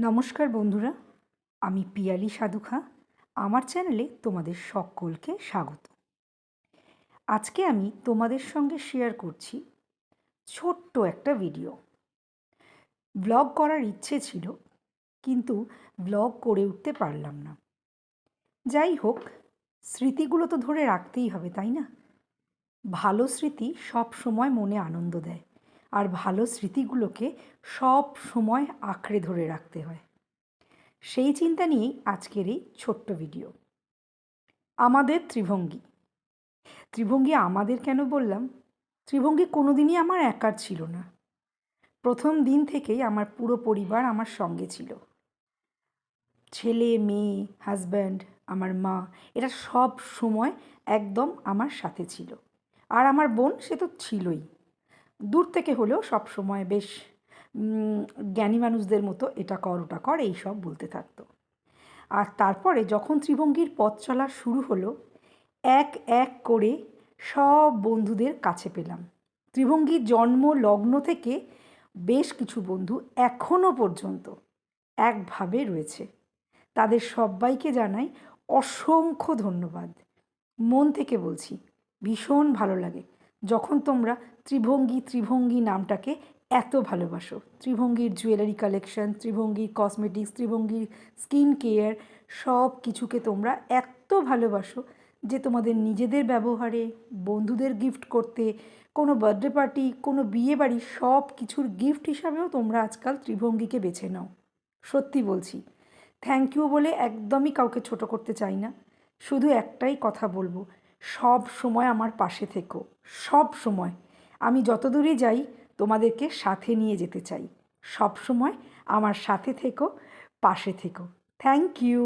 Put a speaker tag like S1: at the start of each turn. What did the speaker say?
S1: নমস্কার বন্ধুরা, আমি পিয়ালি সাধুখা। আমার চ্যানেলে তোমাদের সকলকে স্বাগত। আজকে আমি তোমাদের সঙ্গে শেয়ার করছি ছোট্ট একটা ভিডিও ব্লগ করার ইচ্ছে ছিল, কিন্তু ব্লগ করে উঠতে পারলাম না। যাই হোক, স্মৃতিগুলো তো ধরে রাখতেই হবে, তাই না? ভালো স্মৃতি সব সময় মনে আনন্দ দেয়। আর ভালো স্মৃতিগুলোকে সব সময় আঁকড়ে ধরে রাখতে হয়। সেই চিন্তা নিয়েই আজকের এই ছোট্ট ভিডিও। আমাদের ত্রিভঙ্গী। ত্রিভঙ্গী আমাদের কেন বললাম? ত্রিভঙ্গী কোনোদিনই আমার একার ছিল না। প্রথম দিন থেকেই আমার পুরো পরিবার আমার সঙ্গে ছিল। ছেলে, মেয়ে হাজব্যান্ড আমার মা, এরা সব সময় একদম আমার সাথে ছিল। আর আমার বোন সে তো ছিলই। দূর থেকে হলেও সব সময় বেশ জ্ঞানী মানুষদের মতো এটা কর, ওটা কর, এই সব বলতে থাকতো। আর তারপরে যখন ত্রিভঙ্গীর পথ চলা শুরু হলো, এক এক করে সব বন্ধুদের কাছে পেলাম। ত্রিভঙ্গীর জন্ম, লগ্ন থেকে বেশ কিছু বন্ধু এখনও পর্যন্ত একভাবে রয়েছে। তাদের সবাইকে জানাই অসংখ্য ধন্যবাদ। মন থেকে বলছি, ভীষণ ভালো লাগে। যখন তোমরা ত্রিভঙ্গী ত্রিভঙ্গী নামটাকে এত ভালোবাসো, ত্রিভঙ্গীর জুয়েলারি কালেকশন ত্রিভঙ্গীর কসমেটিক্স ত্রিভঙ্গীর স্কিন কেয়ার সব কিছুকে তোমরা এত ভালোবাসো যে তোমাদের নিজেদের ব্যবহারে, বন্ধুদের গিফট করতে, কোনো বার্থডে পার্টি কোনো বিয়ে বাড়ি, সব কিছুর গিফট হিসাবেও তোমরা আজকাল ত্রিভঙ্গীকে বেছে নাও। সত্যি বলছি থ্যাংক ইউ বলে একদমই কাউকে ছোট করতে চাই না। শুধু একটাই কথা বলব সব সময় আমার পাশে থেকো। সব সময়। আমি যত দূরে যাই, তোমাদেরকে সাথে নিয়ে যেতে চাই। সব সময় আমার সাথে থেকো, পাশে থেকো। Thank you.